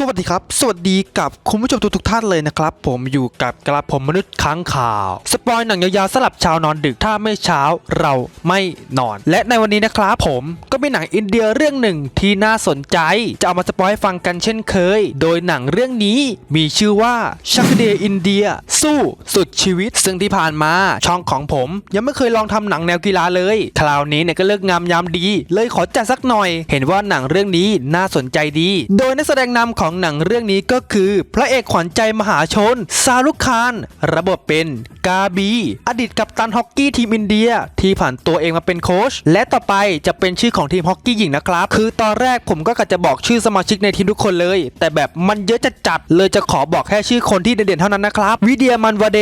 สวัสดีครับ สวัสดีกับคุณผู้ชมทุกทท่านเลยนะครับ ผมอยู่กับกระผมมนุษย์ค้างข่าว สปอยหนังยาวๆสลับชาวนอนดึกถ้าไม่เช้าเราไม่นอน และในวันนี้นะครับ ผมก็มีหนังอินเดียเรื่องหนึ่งที่น่าสนใจ จะเอามาสปอยให้ฟังกันเช่นเคย โดยหนังเรื่องนี้มีชื่อว่าชักเดย์อินเดีย สู้สุดชีวิต ซึ่งที่ผ่านมาช่องของผม ยังไม่เคยลองทำหนังแนวกีฬาเลยคราวนี้เนี่ยก็เลิกงามยามดี เลยขอจัดสักหน่อย เห็นว่าหนังเรื่องนี้น่าสนใจดี โดยนักแสดงนำของของหนังเรื่องนี้ก็คือ พระเอกขวัญใจมหาชน ซาลุคาน ระบบเป็นกาบี อดีตกัปตันฮอกกี้ทีมอินเดีย ที่ผ่านตัวเองมาเป็นโค้ชและต่อไปจะเป็นชื่อของทีมฮอกกี้หญิงนะครับ คือตอนแรกผมก็กะจะบอกชื่อสมาชิกในทีมทุกคนเลย แต่แบบมันเยอะจัดจัดเลยจะขอบอกแค่ชื่อคนที่เด่นๆเท่านั้นนะครับ วิเดียมันวาเด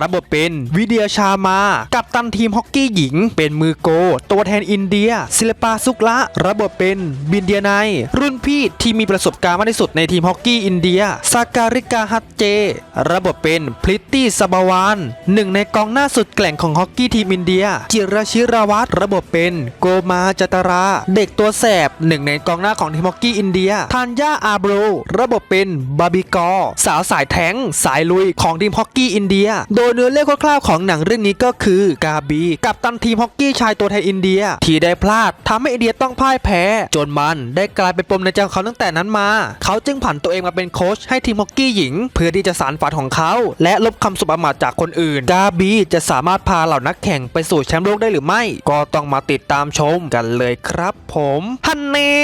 ระบบเป็นวิเดียชามา กัปตันทีมฮอกกี้หญิง เป็นมือโก ตัวแทนอินเดีย ศิลปาสุกละ ระบบเป็นบินเดียไนรุ่นพี่ที่มีประสบการณ์มากที่สุดในทีมฮอกกี้อินเดียซาการิกาฮัตเจ ระบบเป็นพลิตตี้สบาวานหนึ่งในกองหน้าสุดแกร่งของฮอกกี้ทีมอินเดีย จิรชิราวัตรระบบเป็นโกมาจัตรา เด็กตัวแสบหนึ่งในกองหน้าของทีมฮอกกี้อินเดียทานยาอาโบรระบบเป็นบาบิกอ สาวสายแทงสายลุยของทีมฮอกกี้อินเดีย โดยเนื้อเรื่องคร่าวๆของหนังเรื่องนี้ก็คือกาบี กับตันทีมฮอกกี้ชายตัวแทนอินเดีย ที่ได้พลาดทำให้อินเดียต้องพ่ายแพ้ จนมันได้กลายเป็นปมในใจของเขาตั้งแต่นั้นมา เขาจึงผันตัวเองมาเป็นโค้ชให้ทีมฮอกกี้หญิง เพื่อที่จะสานฝันของเขา และลบคำสุบอมาทจากคนอื่น กาบีจะสามารถพาเหล่านักแข่งไปสู่แชมป์โลกได้หรือไม่ ก็ต้องมาติดตามชมกันเลยครับผมฮันเน่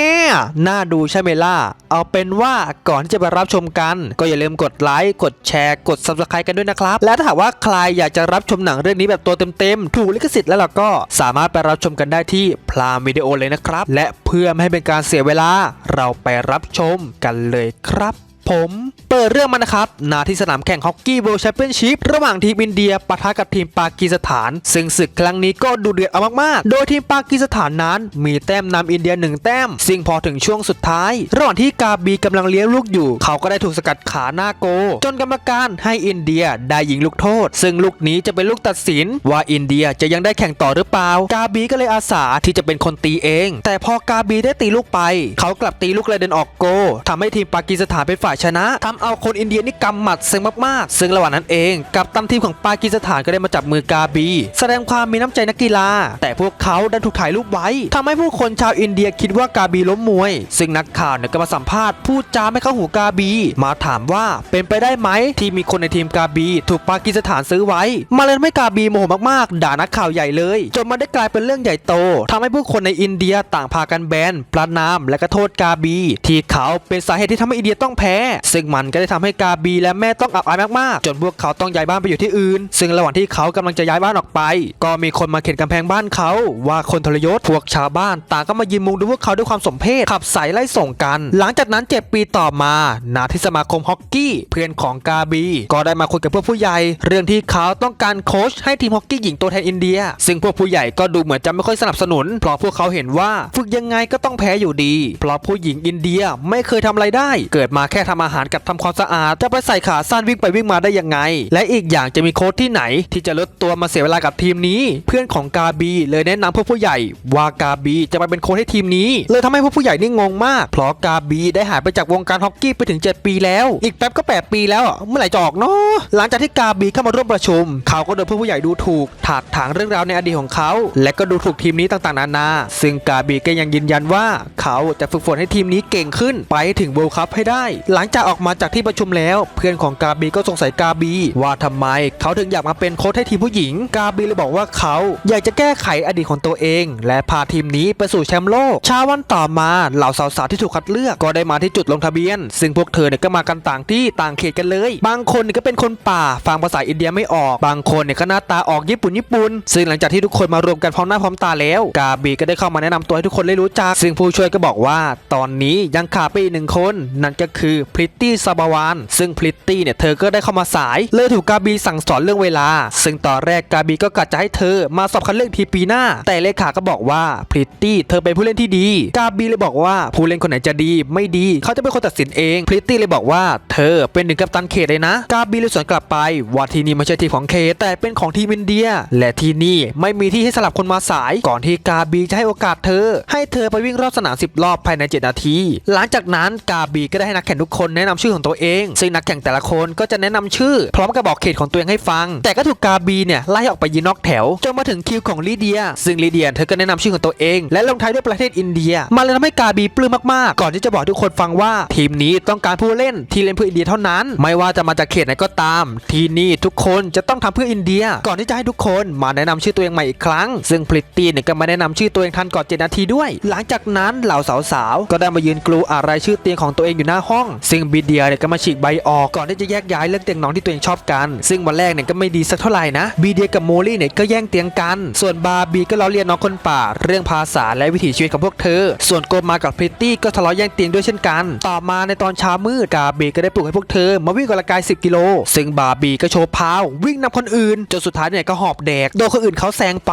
น่าดูใช่ไหมล่ะเอาเป็นว่าก่อนที่จะไปรับชมกัน ก็อย่าลืมกดไลค์กดแชร์กด subscribe กันด้วยนะครับ และถ้าหากว่าใครอยากจะรับชมหนังเรื่องนี้แบบตัวเต็มๆ ถูกลิขสิทธิ์แล้วเราก็สามารถไปรับชมกันได้ที่พลามวิดีโอเลยนะครับ และเพื่อไม่ให้เป็นการเสียเวลาเราไปรับชมกันเลยครับผม เปิดเรื่องมานะครับนาที่สนามแข่งฮอกกี้ World Championship ระหว่างทีมอินเดียปะทะกับทีมปากีสถาน ซึ่งศึกครั้งนี้ก็ดูเดือดเอามากๆ โดยทีมปากีสถานนั้น มีแต้มนำอินเดียหนึ่งแต้ม ซึ่งพอถึงช่วงสุดท้าย ระหว่างที่กาบีกำลังเลี้ยงลูกอยู่ เขาก็ได้ถูกสกัดขาหน้าโก จนกรรมการให้อินเดียได้ยิงลูกโทษ ซึ่งลูกนี้จะเป็นลูกตัดสิน ว่าอินเดียจะยังได้แข่งต่อหรือเปล่า กาบีก็เลยอาสาที่จะเป็นคนตีเอง แต่พอกาบีได้ตีลูกไป เขากลับตีลูกกระเด็นออกโกทำให้ทีมปากีสถานเป็นฝ่ายชนะทำเอาคนอินเดียนี่กำหมัดเซ็งมากๆ ซึ่งระหว่างนั้นเองกับตันทีมของปากีสถานก็ได้มาจับมือกาบี แสดงความมีน้ำใจนักกีฬา แต่พวกเขาดันถูกถ่ายรูปไว้ทำให้ผู้คนชาวอินเดียคิดว่ากาบีล้มมวย ซึ่งนักข่าวเนี่ยก็มาสัมภาษณ์พูดจาไม่เข้าหูกาบี มาถามว่าเป็นไปได้ไหมที่มีคนในทีมกาบี ถูกปากีสถานซื้อไว้ มาเลยทำให้กาบีโมโหมากๆ ด่านักข่าวใหญ่เลย จนมันได้กลายเป็นเรื่องใหญ่โตทำให้ผู้คนในอินเดียต่างพากันแบนประนามและก็โทษกาบี ที่เขาเป็นสาเหตุที่ทำให้อินเดียต้องแพ้ ซึ่งมันก็ได้ทำให้กาบีและแม่ต้องอับอายมากๆ จนพวกเขาต้องย้ายบ้านไปอยู่ที่อื่น ซึ่งระหว่างที่เขากำลังจะย้ายบ้านออกไป ก็มีคนมาเข็นกำแพงบ้านเขา ว่าคนทรยศพวกชาวบ้านต่างก็มายืนมุงดูพวกเขาด้วยความสมเพชขับสายไล่ส่งกัน หลังจากนั้นเจ็ดปีต่อมานาที่สมาคมฮอกกี้เพื่อนของกาบี ก็ได้มาคุยกับพวกผู้ใหญ่ เรื่องที่เขาต้องการโค้ชให้ทีมฮอกกี้หญิงตัวแทนอินเดีย ซึ่งพวกผู้ใหญ่ก็ดูเหมือนจะไม่ค่อยสนับสนุน เพราะพวกเขาเห็นว่าฝึกยังไงก็ต้องแพ้อยู่ดี เพราะผู้หญิงอินเดียไม่เคยทำอะไรได้ เกิดมาแค่ทำอาหารกับทำความสะอาด จะไปใส่ขาสั้นวิ่งไปวิ่งมาได้ยังไง และอีกอย่างจะมีโค้ชที่ไหน ที่จะลดตัวมาเสียเวลากับทีมนี้ เพื่อนของกาบี เลยแนะนำพวกผู้ใหญ่ ว่ากาบีจะไปเป็นโค้ชให้ทีมนี้ เลยทำให้พวกผู้ใหญ่นี่งงมาก เพราะกาบีได้หายไปจากวงการฮอกกี้ไปถึง 7 ปีแล้ว อีกแป๊บก็ 8 ปีแล้วเมื่อไหร่จะออกเนาะหลังจากที่กาบีเข้ามาร่วมประชุม เขาก็โดนพวกผู้ใหญ่ดูถูกถากถางเรื่องราวในอดีตของเขา และก็ดูถูกทีมนี้ต่างๆนานา ซึ่งกาบีก็ยังยืนยันว่า เขาจะฝึกฝนให้ทีมนี้เก่งขึ้นไปถึงเวิลด์คัพให้ได้ หลังจากออกมาจากที่ประชุมแล้ว เพื่อนของกาบีก็สงสัยกาบี ว่าทำไมเขาถึงอยากมาเป็นโค้ชให้ทีมผู้หญิง กาบีเลยบอกว่าเขาอยากจะแก้ไขอดีตของตัวเอง และพาทีมนี้ไปสู่แชมป์โลกเช้าวันต่อมาเหล่าสาวๆที่ถูกคัดเลือกก็ได้มาที่จุดลงทะเบียน ซึ่งพวกเธอเนี่ยก็มากันต่างที่ต่างเขตกันเลย บางคนก็เป็นคนป่าฟังภาษาอินเดียไม่ออก บางคนเนี่ยก็หน้าตาออกญี่ปุ่นญี่ปุ่น ซึ่งหลังจากที่ทุกคนมารวมกันพร้อมหน้าพร้อมตาแล้ว กาบีก็ได้เข้ามาแนะนำตัวให้ทุกคนได้รู้จัก ซึ่งผู้ช่วยก็บอกว่า ตอนนี้ยังขาดไปอีกหนึ่งคน นั่นก็คือพริตตี้ซาบาวาน ซึ่งพริตตี้เนี่ยเธอก็ได้เข้ามาสาย เลยถูกกาบีสั่งสอนเรื่องเวลา ซึ่งตอนแรกกาบีก็กะจะให้เธอมาสอบคัดเลือกทีปีหน้า แต่เลขาก็บอกว่าพริตตี้เธอเป็นผู้เล่นที่ดี กาบีเลยบอกว่าผู้เล่นคนไหนจะดีไม่ดี เขาจะเป็นคนตัดสินเอง พริตตี้เลยบอกว่าเธอเป็นหนึ่งกัปตันเขตเลยนะ กาบีเลยสวนกลับไปว่าที่นี่ไม่ใช่ทีมของเขตแต่เป็นของทีมอินเดีย และที่นี่ไม่มีที่ให้สลับคนมาสาย ก่อนที่กาบีจะให้โอกาสเธอ ให้เธอไปวิ่งรอบสนาม10รอบภายใน 7 นาที หลังจากนั้นกาบีก็ได้ให้นักแข่งทุกคนแนะนำชื่อของตัวเอง ซึ่งนักแข่งแต่ละคนก็จะแนะนำชื่อ พร้อมกับบอกเขตของตัวเองให้ฟัง แต่ก็ถูกกาบีเนี่ยไล่ออกไปยืนนอกแถวจนมาถึงคิวของลีเดีย ซึ่งลีเดียเธอก็แนะนำชื่อของตัวเอง และลงท้ายด้วยประเทศอินเดีย มาเลยทำให้กาบีปลื้มมากๆ ก่อนที่จะบอกทุกคนฟังว่าทีมนี้ต้องการผู้เล่นที่เล่นเพื่ออินเดียเท่านั้น ไม่ว่าจะมาจากเขตไหนก็ตาม ทีนี่ทุกคนจะต้องทำเพื่ออินเดีย ก่อนที่จะให้ทุกคนมาแนะนำชื่อตัวเองใหม่อีกครั้ง ซึ่งพลิตตี้เนี่ยก็มาแนะนำชื่อตัวเองทันก่อน7นาทีด้วย หลังจากนั้นเหล่าสาวๆก็ได้มายืนกลูอะไรชื่อเตียงของตัวเองอยู่หน้าห้อง ซึ่งบีเดียเนี่ยก็มาฉีกใบออกก่อนที่จะแยกย้ายเลือกเตียงนอนที่ตัวเองชอบกัน ซึ่งวันแรกเนี่ยก็ไม่ดีสักเท่าไหร่นะบีเดียกับโมลี่เนี่ยก็แย่งเตียงกัน ส่วนบาร์บีก็ล้อเลียนน้องคนป่า เรื่องภาษาและวิถีชีวิตของพวกเธอ ส่วนโกมากับพริตตี้ก็ทะเลาะแย่งเตียงด้วยเช่นกัน ต่อมาในตอนเช้ามืดกาบีก็ได้ปลุกให้พวกเธอ มาวิ่งกำลังกาย 10 กิโล ซึ่งบาร์บีก็โชว์พาว วิ่งนำคนอื่นจนสุดท้ายเนี่ยก็หอบแดก โดนคนอื่นเขาแซงไป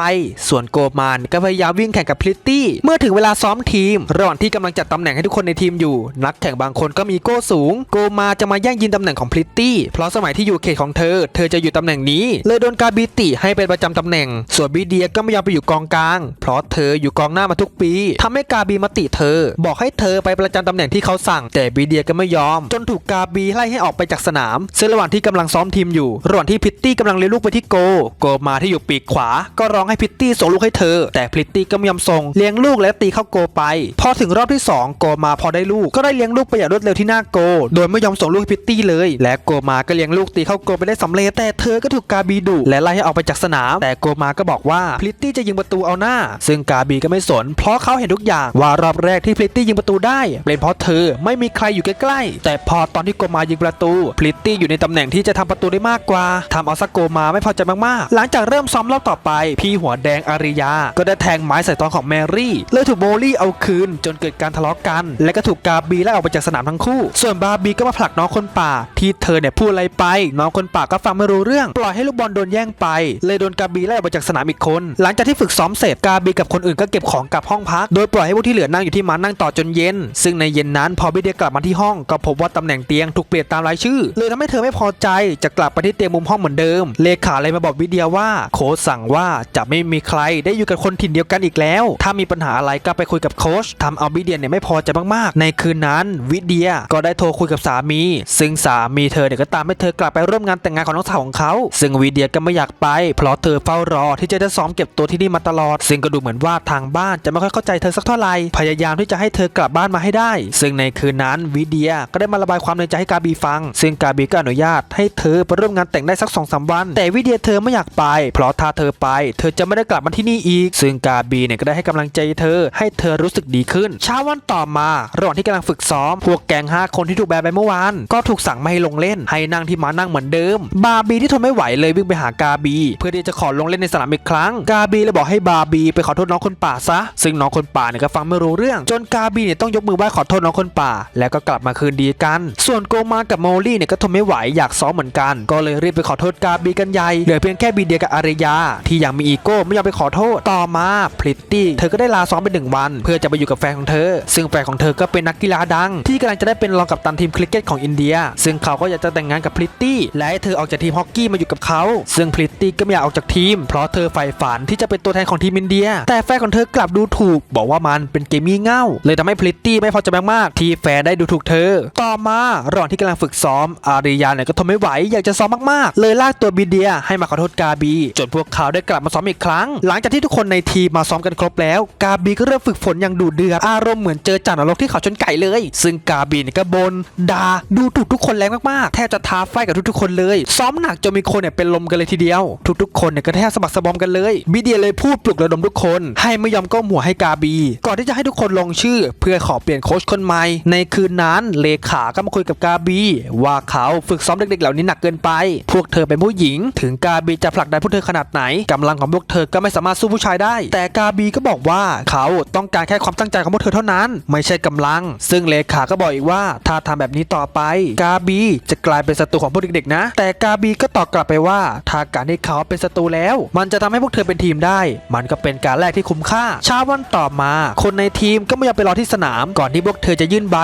ส่วนโกมานก็พยายามวิ่งแข่งกับพริตตี้ เมื่อถึงเวลาซ้อมทีม ระหว่างที่กำลังจัดตำแหน่งให้ทุกคนในทีมอยู่ นักแข่งบางคนก็มีโก้สูงโกมาจะมาแย่งยินตำแหน่งของพริตตี้ เพราะสมัยที่อยู่เขตของเธอ เธอจะอยู่ตำแหน่งนี้ เลยโดนกาบีติให้เป็นประจำตำแหน่ง ส่วนบีเดียก็ไม่ยอมไปอยู่กองกลาง เพราะเธออยู่กองหน้ามาทุกปีทำให้กาบีมาติเธอ บอกให้เธอไปประจำตำแหน่งที่เขาสั่ง แต่บีเดียก็ไม่ยอม จนถูกกาบีไล่ให้ออกไปจากสนามซึ่งระหว่างที่กำลังซ้อมทีมอยู่ ระหว่างที่พิตตี้กำลังเลี้ยงลูกไปที่โก โกมาที่อยู่ปีกขวา ก็ร้องให้พิตตี้ส่งลูกให้เธอ แต่พิตตี้ก็ไม่ยอมส่งเลี้ยงลูกและตีเข้าโกไป พอถึงรอบที่ 2 โกมาพอได้ลูกก็ได้เลี้ยงลูกไปอย่างรวดเร็วที่หน้าโก โดยไม่ไม่ยอมส่งลูกให้พิตตี้เลย และโกมาก็เลี้ยงลูกตีเข้าโกไปได้สำเร็จแต่เธอก็ถูกกาบีดุและไล่ให้ออกไปจากสนาม แต่โกมาก็บอกว่าพิตตี้จะยิงประตูเอาหน้า ซึ่งกาบีก็ไม่สน เพราะเขาเห็นทุกอย่างว่ารอบแรกที่พิตตี้ยิงประตูได้เป็นเพราะเธอไม่มีใครอยู่ใกล้ๆแต่พอตอนที่โกมายิงประตูพลิตตี้อยู่ในตำแหน่งที่จะทำประตูได้มากกว่าทำเอาซักโกมาไม่พอใจมากๆ หลังจากเริ่มซ้อมรอบต่อไป พี่หัวแดงอาริยา ก็ได้แทงไม้ใส่ตอนของแมรี่ เลยถูกโมลี่เอาคืนจนเกิดการทะเลาะกัน และก็ถูกกาบีไล่ออกไปจากสนามทั้งคู่ ส่วนบาร์บีก็มาผลักน้องคนป่า ที่เธอเนี่ยพูดอะไรไป น้องคนป่าก็ฟังไม่รู้เรื่อง ปล่อยให้ลูกบอลโดนแย่งไป เลยโดนกาบีไล่ออกไปจากสนามอีกคน หลังจากที่ฝึกซ้อมเสร็จกาบีกับคนอื่นก็เก็บของกลับห้องพัก โดยปล่อยให้พวกที่เหลือนั่งอยู่ที่ม้านั่งต่อจนเย็น ซึ่งในเย็นนั้นพอบิเดียกลับมาที่ห้องก็พบว่าตำแหน่งเตียงถูกเปลี่ยนตามรายชื่อ เลยทำให้เธอไม่พอใจจะกลับไปที่เตียงมุมห้องเหมือนเดิม เลขาเลยมาบอกวิเดียว่า โค้ชสั่งว่าจะไม่มีใครได้อยู่กับคนถิ่นเดียวกันอีกแล้ว ถ้ามีปัญหาอะไรก็ไปคุยกับโค้ชทำเอาวิเดียเนี่ยไม่พอใจมากๆ ในคืนนั้นวิเดียก็ได้โทรคุยกับสามี ซึ่งสามีเธอเนี่ยก็ตามให้เธอกลับไปร่วมงานแต่งงานของน้องสาวของเขา ซึ่งวิเดียก็ไม่อยากไป เพราะเธอเฝ้ารอที่จะได้ซ้อมเก็บตัวที่นี่มาตลอด ซึ่งก็ดูเหมือนว่าทางบ้านจะไม่ค่อยเข้าใจเธอสักเท่าไหร่ พยายามที่จะให้เธอกลับบ้านมาให้ได้ ซึ่งในคืนนั้นวิเดียก็ได้มาระบายความในใจให้กาบีฟัง ซึ่งกาบีก็อนุญาตให้เธอไปร่วมงานแต่งได้สักสองสามวัน แต่วิเดียเธอไม่อยากไป เพราะถ้าเธอไป เธอจะไม่ได้กลับมาที่นี่อีก ซึ่งกาบีเนี่ยก็ได้ให้กำลังใจเธอ ให้เธอรู้สึกดีขึ้นเช้าวันต่อมาระหว่างที่กำลังฝึกซ้อมพวกแก๊งห้าคนที่ถูกแบนไปเมื่อวาน ก็ถูกสั่งไม่ให้ลงเล่น ให้นั่งที่ม้านั่งเหมือนเดิม บาร์บีที่ทนไม่ไหวเลยวิ่งไปหากาบี เพื่อที่จะขอลงเล่นในสนามอีกครั้ง กาบีเลยบอกให้บาร์บีไปขอโทษน้องคนป่าซะ ซึ่งน้องคนป่าเนี่ยก็ฟังไม่รู้เรื่อง จนกาบีเนี่ยต้องยกมือไหว้ขอโทษน้องคนป่า แล้วก็กลับมาคืนดีกัน ส่วนโกมากับโมลี่เนี่ยก็ทนไม่ไหวอยากซ้อมเหมือนกัน ก็เลยรีบไปขอโทษกาบีกันใหญ่เหลือเพียงแค่บีเดียกับอารยา ที่ยังมีอีโก้ไม่ยอมไปขอโทษต่อมาพริตตี้เธอก็ได้ลาซ้อมไปหนึ่งวัน เพื่อจะไปอยู่กับแฟนของเธอ ซึ่งแฟนของเธอก็เป็นนักกีฬาดัง ที่กำลังจะได้เป็นรองกัปตันทีมคริกเก็ตของอินเดีย ซึ่งเขาก็อยากจะแต่งงานกับพริตตี้และให้เธอออกจากทีมฮอกกี้มาอยู่กับเขา ซึ่งพริตตี้ก็ไม่อยากออกจากทีม เพราะเธอใฝ่ฝันที่จะเป็นตัวแทนของทีมอินเดีย แต่แฟนของเธอกลับดูถูก บอกว่ามันเป็นเกมมี่เง่า เลยทำให้พริตตี้ไม่พอใจมากๆที่แฟนได้ดูถูกเธอ ต่อมาระหว่างที่กำลังฝึกซ้อม อาริยาเนี่ยก็ทนไม่ไหวอยากจะซ้อมมากๆ เลยลากตัวบีเดียให้มาขอโทษกาบี จนพวกเขาได้กลับมาซ้อมอีกครั้ง หลังจากที่ทุกคนในทีมมาซ้อมกันครบแล้ว กาบีก็เริ่มฝึกฝนอย่างดุเดือดอารมณ์เหมือนเจอจานรกที่เขาชนไก่เลย ซึ่งกาบีเนี่ยก็บนด่า ดูถูกทุกคนแรงมากๆ แทบจะท้าไฟกับทุกๆคนเลย ซ้อมหนักจนมีคนเนี่ยเป็นลมกันเลยทีเดียว ทุกๆคนเนี่ยก็แทบสะบักสะบอมกันเลยบีเดียเลยพูดปลุกระดมทุกคน ให้ไม่ยอมก้มหัวให้กาบี ก่อนที่จะให้ทุกคนลงชื่อ เพื่อขอเปลี่ยนโค้ชคนใหม่ ในคืนนั้นเลขาก็มาคุยกับกาบี ว่าเขาฝึกซ้อมเด็กๆ เหล่านี้หนักเกินไป พวกเธอเป็นผู้หญิง ถึงกาบีจะผลักดันพวกเธอขนาดไหนกำลังของพวกเธอก็ไม่สามารถสู้ผู้ชายได้ แต่กาบีก็บอกว่าเขาต้องการแค่ความตั้งใจของพวกเธอเท่านั้น ไม่ใช่กำลัง ซึ่งเลขาก็บอกอีกว่าถ้าทำแบบนี้ต่อไป กาบีจะกลายเป็นศัตรูของพวกเด็กๆนะ แต่กาบีก็ตอบกลับไปว่าถ้าการที่เขาเป็นศัตรูแล้ว มันจะทำให้พวกเธอเป็นทีมได้ มันก็เป็นการแรกที่คุ้มค่าเช้าวันต่อมา คนในทีมก็ไม่ยอมไปรอที่สนามก่อนที่พวกเธอจะยื่นใบ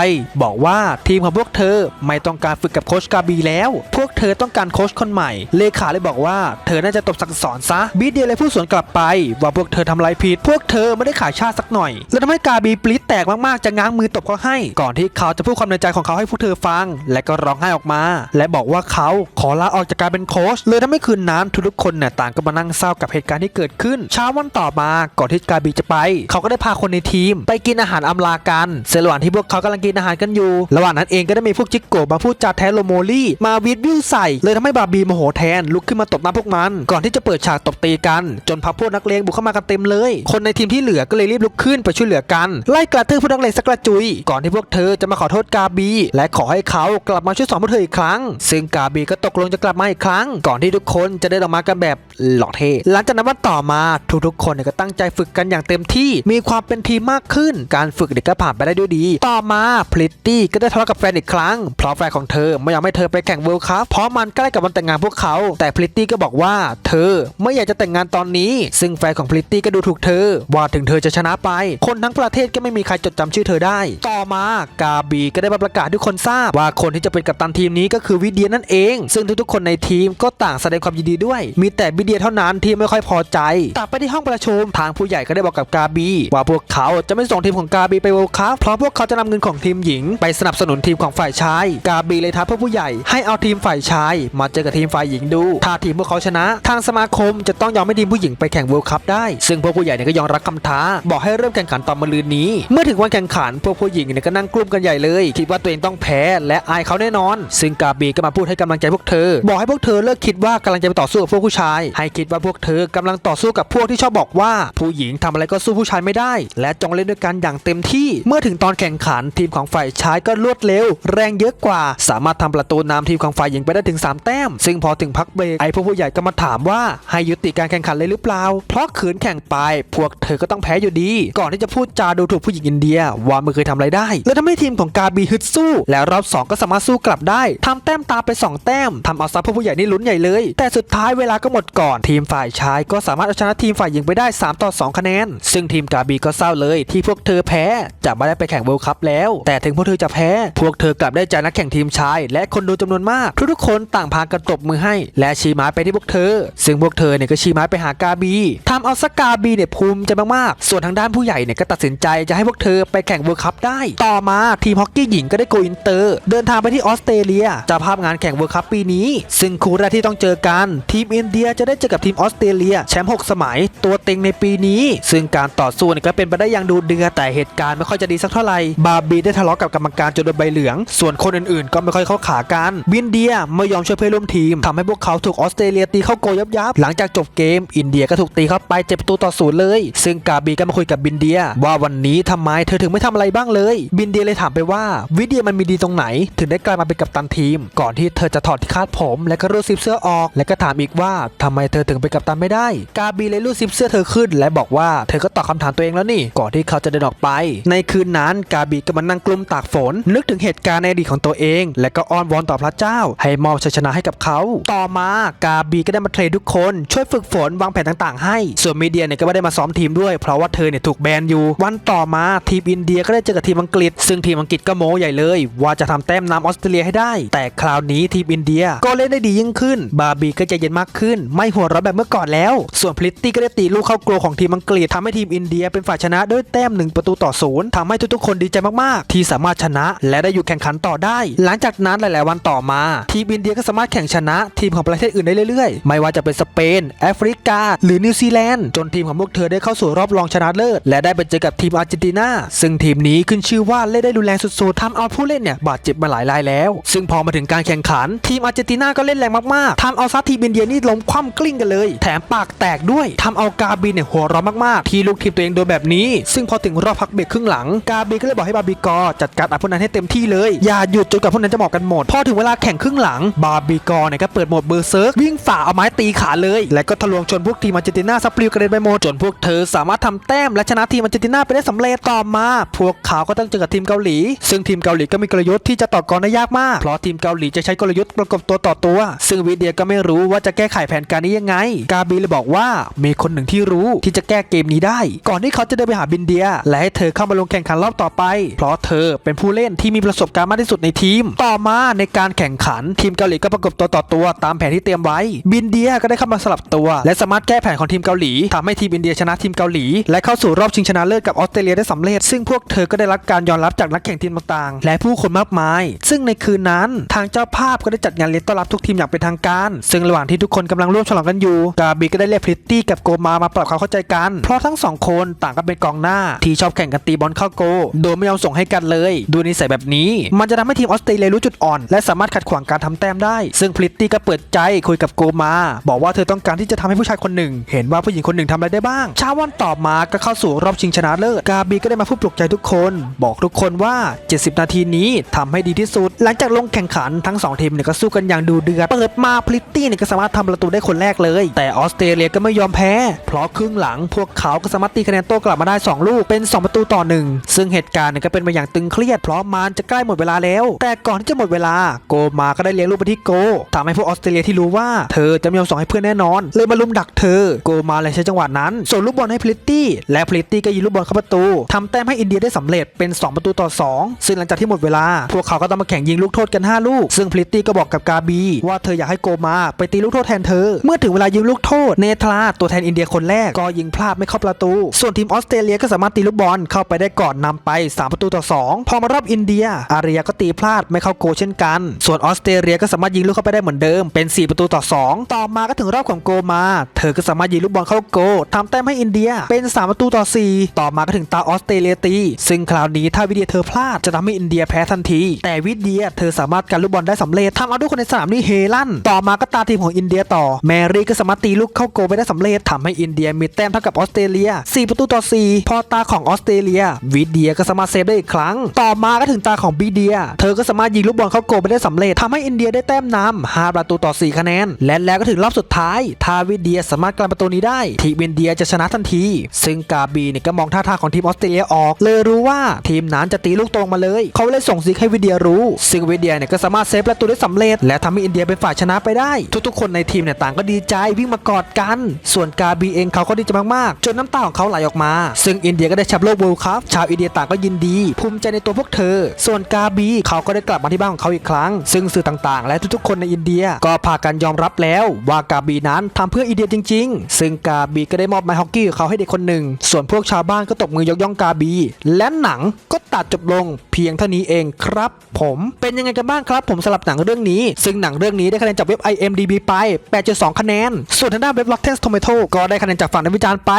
บอกว่าทีมของพวกเธอไม่ต้องการฝึกกับโค้ชกาบีแล้ว พวกเธอต้องการโค้ชคนใหม่ เลขาเลยบอกว่าเธอน่าจะตบสั่งสอนซะบีเดียเลยพูดสวนกลับไป ว่าพวกเธอทำไรผิด พวกเธอไม่ได้ขายชาติสักหน่อย และทำให้กาบีปลิดแตกมากๆจะง้างมือตบเขาให้ ก่อนที่เขาจะพูดความในใจของเขาให้พวกเธอฟัง และก็ร้องไห้ออกมา และบอกว่าเขาขอลาออกจากการเป็นโค้ชเลยทำให้คืนนั้นทุกๆคนเนี่ยต่างก็มานั่งเศร้ากับเหตุการณ์ที่เกิดขึ้น เช้าวันต่อมาก่อนที่กาบีจะไป เขาก็ได้พาคนในทีม ไปกินอาหารอำลากันซึ่งระหว่างที่พวกเขากำลังกินอาหารกันอยู่ ระหว่างนั้นเองก็ได้มีพวกจิกโกมาพูดจาแทนโลโมลี่มาวีดวิวใส่เลยทำให้บาบีโมโหแทนลุกขึ้นมาตบหน้าพวกมัน ก่อนที่จะเปิดฉากตบตีกัน จนพักพวกนักเลงบุกเข้ามากันเต็มเลย คนในทีมที่เหลือก็เลยรีบลุกขึ้นไปช่วยเหลือกันไล่กระทืบพวกนักเลงสักกระจุย ก่อนที่พวกเธอจะมาขอโทษกาบี และขอให้เขากลับมาช่วยสอนพวกเธออีกครั้ง ซึ่งกาบีก็ตกลงจะกลับมาอีกครั้ง ก่อนที่ทุกคนจะได้ออกมากันแบบหล่อเท่หลังจากนั้นวันต่อมาทุกๆคนก็ตั้งใจฝึกกันอย่างเต็มที่ มีความเป็นทีมมากขึ้น การฝึกเด็กก็ผ่านไปได้ด้วยดี ต่อมาพลิตตี้ก็ได้ทะเลาะกับแฟนอีกครั้ง เพราะแฟนของเธอไม่ยอมให้เธอไปแข่งเวิลด์คัพเพราะมันใกล้กับวันแต่งงานพวกเขา แต่พลิตตี้ก็บอกว่าเธอไม่อยากจะแต่งงานตอนนี้ ซึ่งแฟนของพลิตตี้ก็ดูถูกเธอ ว่าถึงเธอจะชนะไป คนทั้งประเทศก็ไม่มีใครจดจำชื่อเธอได้ ต่อมากาบีก็ได้ประกาศทุกคนทราบว่าคนที่จะเป็นกัปตันทีมนี้ก็คือวิเดียนั่นเอง ซึ่งทุกๆคนในทีมก็ต่างแสดงความยินดีด้วย มีแต่วิเดียเท่านั้นที่ไม่ค่อยพอใจตัดไปที่ห้องประชุมทางผู้ใหญ่ก็ได้บอกกับกาบี ว่าพวกเขาจะไม่ส่งทีมของกาบีไปเวิลด์คัพเพราะพวกเขาจะนำเงินของทีมหญิง ไปสนับสนุนทีมของฝ่ายชาย กาบีเลยท้าพวกผู้ใหญ่ให้เอาทีมฝ่ายชาย มาเจอกับทีมฝ่ายหญิงดู ถ้าทีมพวกเขาชนะ ทางสมาคมจะต้องยอมให้ทีมผู้หญิงไปแข่งเวิลด์คัพได้ ซึ่งพวกผู้ใหญ่เนี่ยก็ยอมรับคำท้า บอกให้เริ่มแข่งขันตอนมะรืนนี้ เมื่อถึงวันแข่งขันพวกผู้หญิงเนี่ยก็นั่งกลุ่มกันใหญ่เลย คิดว่าตัวเองต้องแพ้และอายเขาแน่นอน ซึ่งกาบีก็มาพูดให้กำลังใจพวกเธอ บอกให้พวกเธอเลิกคิดว่ากำลังจะไปต่อสู้กับพวกผู้ชาย ให้คิดว่าพวกเธอกำลังต่อสู้กับพวกที่ชอบบอกว่า ผู้หญิงทำอะไรก็สู้ผู้ชายไม่ได้ และจงเล่นด้วยกันอย่างเต็มที่ เมื่อถึงตอนแข่งขันทีมของฝ่ายชายก็รวดเร็ว แรงเยอะกว่า สามารถทำประตูนำทีมของฝ่ายหญิงไปได้ถึง 3 แต้ม ซึ่งพอถึงพักเบรกไอ้พวกผู้ใหญ่ก็มาถามว่าให้ยุติการแข่งขันเลยหรือเปล่า เพราะขืนแข่งไป พวกเธอก็ต้องแพ้อยู่ดี ก่อนที่จะพูดจาดูถูกผู้หญิงอินเดีย ว่าไม่เคยทำอะไรได้ และทำให้ทีมของกาบีฮึดสู้ และรอบสองก็สามารถสู้กลับได้ทำแต้มตามไปสองแต้มทำเอาซับผู้ใหญ่นี่ลุ้นใหญ่เลย แต่สุดท้ายเวลาก็หมดก่อนทีมฝ่ายชายก็สามารถเอาชนะทีมฝ่ายหญิงไปได้ 3 ต่อ 2 คะแนน ซึ่งทีมกาบีก็เศร้าเลย ที่พวกเธอแพ้จะไม่ได้ไปแข่งเวิลด์คัพแล้ว แต่ถึงพวกเธอจะแพ้ พวกเธอกลับได้ใจนักแข่งทีมชาย และคนดูจำนวนมาก ทุกๆคนต่างพากันตบมือให้ และชี้ไม้ไปที่พวกเธอ ซึ่งพวกเธอเนี่ยก็ชี้ไม้ไปหากาบีทำเอาสกาบีเนี่ยภูมิใจมากๆส่วนทางด้านผู้ใหญ่เนี่ยก็ตัดสินใจจะให้พวกเธอไปแข่งเวิลด์คัพได้ ต่อมาทีมฮอกกี้หญิงก็ได้โกอินเตอร์ เดินทางไปที่ออสเตรเลียจะภาพงานแข่งเวิลด์คัพปีนี้ ซึ่งคู่แรกที่ต้องเจอกัน ทีมอินเดียจะได้เจอกับทีมออสเตรเลียแชมป์6สมัย ตัวเต็งในปีนี้ ซึ่งการต่อสู้ก็เป็นไปได้อย่างดูเดือดแต่เหตุการณ์ไม่ค่อยจะดีสักเท่าไหร่บาบีได้ทะเลาะกับกรรมการจนโดนใบเหลือง ส่วนคนอื่นๆ ก็ไม่ค่อยเข้าขากันวินเดียไม่ยอมช่วยเพื่อนร่วมทีมทำให้พวกเขาถูกออสเตรเลียตีเข้าโกยับยับหลังจากจบเกม อินเดียก็ถูกตีเข้าไปเจ็บประตูต่อศูนย์เลย ซึ่งกาบีก็มาคุยกับบินเดีย ว่าวันนี้ทำไมเธอถึงไม่ทำอะไรบ้างเลย บินเดียเลยถามไปว่าวิดีมันมีดีตรงไหน ถึงได้กลายมาเป็นกัปตันทีม ก่อนที่เธอจะถอดที่คาดผม และก็รูดซิปเสื้อออก และก็ถามอีกว่าทำไมเธอถึงเป็นกัปตันไม่ได้ กาบีเลยรูดซิปเสื้อเธอขึ้น และบอกว่าเธอก็ตอบคำถามตัวเองแล้วนี่ ก่อนที่เขาจะเดินออกไป ในคืนนั้นกาบีก็มานั่งกลุ้มตากฝน นึกถึงเหตุการณ์ในอดีตของตัวเอง และก็อ้อนวอนต่อพระเจ้า ให้มอบชัยชนะให้กับเขา ต่อมากาบีก็ได้มาเทรนทุกคนช่วยฝึกฝนวางแผนต่างๆ ให้ ส่วนมีเดียเนี่ยก็ไม่ได้มาซ้อมทีมด้วยเพราะว่าเธอเนี่ยถูกแบนอยู่ วันต่อมาทีมอินเดียก็ได้เจอกับทีมอังกฤษ ซึ่งทีมอังกฤษก็โม้ใหญ่เลยว่าจะทำแต้มนำออสเตรเลียให้ได้ แต่คราวนี้ทีมอินเดียก็เล่นได้ดียิ่งขึ้น บาร์บีก็ใจเย็นมากขึ้น ไม่หัวเราะแบบเมื่อก่อนแล้ว ส่วนพลิตตี้ก็ได้ตีลูกเข้ากลัวของทีมอังกฤษทำให้ทีมอินเดียเป็นฝ่ายชนะด้วยแต้มหนึ่งประตูต่อศูนย์ทำให้ทุกๆคนดีใจมากๆ ที่สามารถชนะและได้อยู่แข่งขันต่อได้ หลังจากนั้นหลาย ๆ วันต่อมา ทีมอินเดียก็สามารถแข่งชนะทีมของประเทศอื่นได้เรื่อย ๆ ไม่ว่าจะเป็นสเปนแอฟริกา หรือนิวซีแลนด์จนทีมของพวกเธอได้เข้าสู่รอบรองชนะเลิศและได้ไปเจอกับทีมอาร์เจนตินาซึ่งทีมนี้ขึ้นชื่อว่าเล่นได้รุนแรงสุด ๆทำเอาผู้เล่นเนี่ยบาดเจ็บมาหลายรายแล้ว ซึ่งพอมาถึงการแข่งขัน ทีมอาร์เจนตินาก็เล่นแรงมากๆทำเอาซัดทีมอินเดียนี่ล้มคว่ำกลิ้งกันเลย แถมปากแตกด้วยทำเอากาบินเนี่ยหัวเร้อนมากๆ ที่ลูกทีมตัวเองโดนแบบนี้ ซึ่งพอถึงรอบพักเบรกครึ่งหลังกาบินก็เลยบอกให้บาบีกอจัดการอัพวกนั้นให้เต็มที่เลย อย่าหยุดจนกว่าพวกนั้นจะหมอบกันหมด พอถึงเวลาแข่งครึ่งหลังบาบีกอเนี่ยก็เปิดโหมดเบอร์เซิร์กวิ่งฝ่าเอาไม้ตีขาเลย และก็ทะลวงชนพวกทีมอาร์เจนตินาซับปลิวกระเด็นไปหมดจนพวกเธอสามารถทำแต้มและชนะทีมอาร์เจนตินาไปได้สำเร็จต่อมา พวกเขาก็ต้องเจอกับทีมเกาหลี ซึ่งทีมเกาหลีก็มีกลยุยุทธ์ที่จะต่อกรได้ยากมาก เพราะทีมเกาหลีจะใช้กลยุทธ์ประกบตัวต่อตัว ซึ่งวิเดียก็ไม่รู้ว่าจะแก้ไขแผนการนี้ยังไง กาบีเลยบอกว่ามีคนหนึ่งที่รู้ที่จะแก้เกมนี้ได้ ก่อนที่เขาจะเดินไปหาบินเดีย และให้เธอเข้ามาลงแข่งขันรอบต่อไป เพราะเธอเป็นผู้เล่นที่มีประสบการณ์มากที่สุดในทีม ต่อมาในการแข่งขัน ทีมเกาหลีก็ประกบตัวต่อตัว ตามแผนที่เตรียมไว้ บินเดียก็ได้เข้ามาสลับตัว และสามารถแก้แผนของทีมเกาหลีทำให้ทีมอินเดียชนะทีมเกาหลี และเข้าสู่รอบชิงชนะเลิศกับออสเตรเลียได้สำเร็จ ซึ่งพวกเธอก็ได้รับการยอมรับจากนักแข่งทีมต่างๆ และผู้คนมากมาย ซึ่งในคืนนั้นทางเจ้าภาพก็ได้จัดงานเลี้ยงต้อนรับทุกทีมอย่างเป็นทางการ ซึ่งระหว่างที่ทุกคนกำลังร่วมฉลองกันอยู่ กาบีก็ได้เรียกพริตตี้กับโกมามาปรับความเข้าใจกัน เพราะทั้งสองคนต่างก็เป็นกองหน้า ที่ชอบแข่งกันตีบอลเข้าโก โดยไม่ยอมส่งให้กันเลย ดูนิสัยแบบนี้ มันจะทำให้ทีมออสเตรเลียรู้จุดอ่อน และสามารถขัดขวางการทำแต้มได้ ซึ่งพริตตี้ก็เปิดใจคุยกับโกมา บอกว่าเธอต้องการที่จะทำให้ผู้ชายคนหนึ่ง เห็นว่าผู้หญิงคนหนึ่งทำอะไรได้บ้างเช้าวันต่อมาก็เข้าสู่รอบชิงชนะเลิศกาบีก็ได้มาพูดปลุกใจทุกคน บอกทุกคนว่า 70 นาทีนี้ทำให้ดีที่สุด หลังจากลงแข่งขันทั้งสองทีมเนี่ยก็สู้กันอย่างดูเดือด เปิดมาพริตตี้เนี่ยก็สามารถทำประตูได้คนแรกเลย แต่ออสเตรเลียก็ไม่ยอมแพ้ เพราะครึ่งหลังพวกเขาก็สามารถตีคะแนนโต้กลับมาได้ 2 ลูกเป็น 2 ประตูต่อหนึ่งซึ่งเหตุการณ์เนี่ยก็เป็นไปอย่างตึงเครียด เพราะมันจะใกล้หมดเวลาแล้ว แต่ก่อนที่จะหมดเวลาโกมาก็ได้เลี้ยงลูกไปที่โกทำให้พวกออสเตรเลียที่รู้ว่าเธอจะไม่ยอมส่งให้เพื่อนแน่นอน เลยมาลุมดักเธอ โกมาเลยใช้จังหวะนั้นส่งลูกบอลให้พลิตตี้และพลิตตี้ก็ยิงลูกบอลเข้าประตูทำแต้มให้อินเดียได้สำเร็จเป็น 2 ประตูต่อ 2 ซึ่งหลังจากที่หมดเวลาพวกเขาก็ต้องมาแข่งยิงลูกโทษกัน 5 ลูก ซึ่งพลิตตี้ก็บอกกับกาบี ว่าเธออยากให้โกมาไปตีลูกโทษแทนเธอ เมื่อถึงเวลายิงลูกโทษเนทราตัวแทนอินเดียคนแรกก็ยิงพลาดไม่เข้าประตู ส่วนทีมออสเตรเลียก็สามารถตีลูกบอลเข้าไปได้ก่อนนำไป 3 ประตูต่อ 2 พอมารอบอินเดีย อารียก็ตีพลาดไม่เข้าโกเช่นกัน ส่วนออสเตรเลียก็สามารถยิงลูกเข้าไปได้เหมือนเดิมเป็น 4 ประตูต่อ 2 ต่อมาก็ถึงรอบของโกมา เธอก็สามารถยิงลูกบอลเข้าโกลทำแต้มให้อินเดียเป็น 3 ประตูต่อ 4 ต่อมาก็ถึงตาออสเตรเลียตี ซึ่งคราวนี้ถ้าวิเดียเธอพลาดจะทำให้อินเดียแพ้ทันที แต่วิเดียเธอสามารถกันลูกบอลได้สำเร็จทำเอาทุกคนในสนามนี่เฮลั่น ต่อมาก็ตาทีมของอินเดียต่อ แมรี่ก็สามารถตีลูกเข้าโกลไปได้สำเร็จทำให้อินเดียมีแต้มเท่ากับออสเตรเลีย 4 ประตูต่อ 4 พอตาของออสเตรเลีย วิเดียก็สามารถเซฟได้อีกครั้ง ต่อมาก็ถึงตาของบีเดีย เธอก็สามารถยิงลูกบอลเข้าโกลไปได้สำเร็จทำให้อินเดียได้แต้มนำ5ประตูต่อ 4 คะแนน และแล้วก็ถึงรอบสุดท้ายถ้าวิเดียสามารถกลันประตูนี้ได้ทีมอินเดียจะชนะทันที ซึ่งกาบีเนี่ยก็มองท่าทางของทีมออสเตรเลียออก เลยรู้ว่าทีมนั้นจะตีลูกตรงมาเลย เขาเลยส่งซิกให้วิเดียรู้ ซึ่งวิเดียเนี่ยก็สามารถเซฟประตูได้สำเร็จ และทำให้อินเดียเป็นฝ่ายชนะไปได้ ทุกๆคนในทีมเนี่ยต่างก็ดีใจวิ่งมากอดกัน ส่วนกาบีเองเขาก็ดีใจมากๆ จนน้ำตาของเขาไหลออกมา ซึ่งอินเดียก็ได้แชมป์โลกเวิลด์คัพชาวอินเดียต่างก็ยินดี ภูมิใจในตัวพวกเธอ ส่วนกาบีเขาก็ได้กลับมาที่บ้านของเขาอีกครั้ง ซึ่งสื่อต่างๆ และทุกๆคนในอินเดียก็พากันยอมรับแล้วว่ากาบีนั้นทำเพื่ออินเดียจริง ๆ ซึ่งกาบีก็ได้มอบไม้ฮอกกี้ของเขาให้เด็กคนหนึ่งส่วนพวกชาวบ้านก็ตบมือยกย่องกาบี และหนังก็ตัดจบลงเพียงเท่านี้เองครับผมเป็นยังไงกันบ้างครับผมสำหรับหนังเรื่องนี้ ซึ่งหนังเรื่องนี้ได้คะแนนจากเว็บ IMDb ไป 8.2 คะแนน ส่วนทางด้านเว็บ Rotten Tomato ก็ได้คะแนนจากฝั่งนักวิจารณ์ไป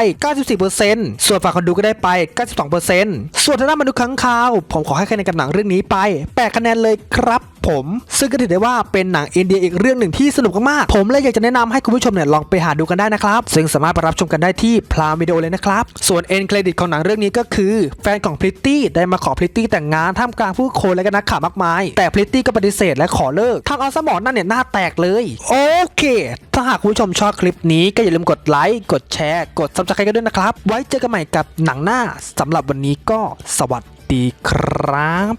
94%ส่วนฝั่งคนดูก็ได้ไป 92%ส่วนทางด้านมนุษย์ค้างคาว ผมขอให้คะแนนกับหนังเรื่องนี้ไป 8 คะแนนเลยครับ ผม ซึ่งก็ถือได้ว่าเป็นหนังอินเดียอีกเรื่องหนึ่งที่สนุกมากๆผมเลยอยากจะแนะนำให้คุณผู้ชมเนี่ยลองไปหาดูกันได้นะครับ ซึ่งสามารถไปรับชมกันได้ที่พลาวิดีโอเลยนะครับ ส่วนเอ็นเครดิตของหนังเรื่องนี้ก็คือ แฟนของพริตตี้ได้มาขอพริตตี้แต่งงานท่ามกลางผู้คนและก็นักข่าวมากมาย แต่พริตตี้ก็ปฏิเสธและขอเลิกทำเอาสมองนั่นเนี่ยหน้าแตกเลย โอเค ถ้าหากคุณผู้ชมชอบคลิปนี้ก็อย่าลืมกดไลค์กดแชร์ กดซับสไครต์กันด้วยนะครับ ไว้เจอกันใหม่กับหนังหน้าสำหรับวันนี้ก็สวัสดีครับ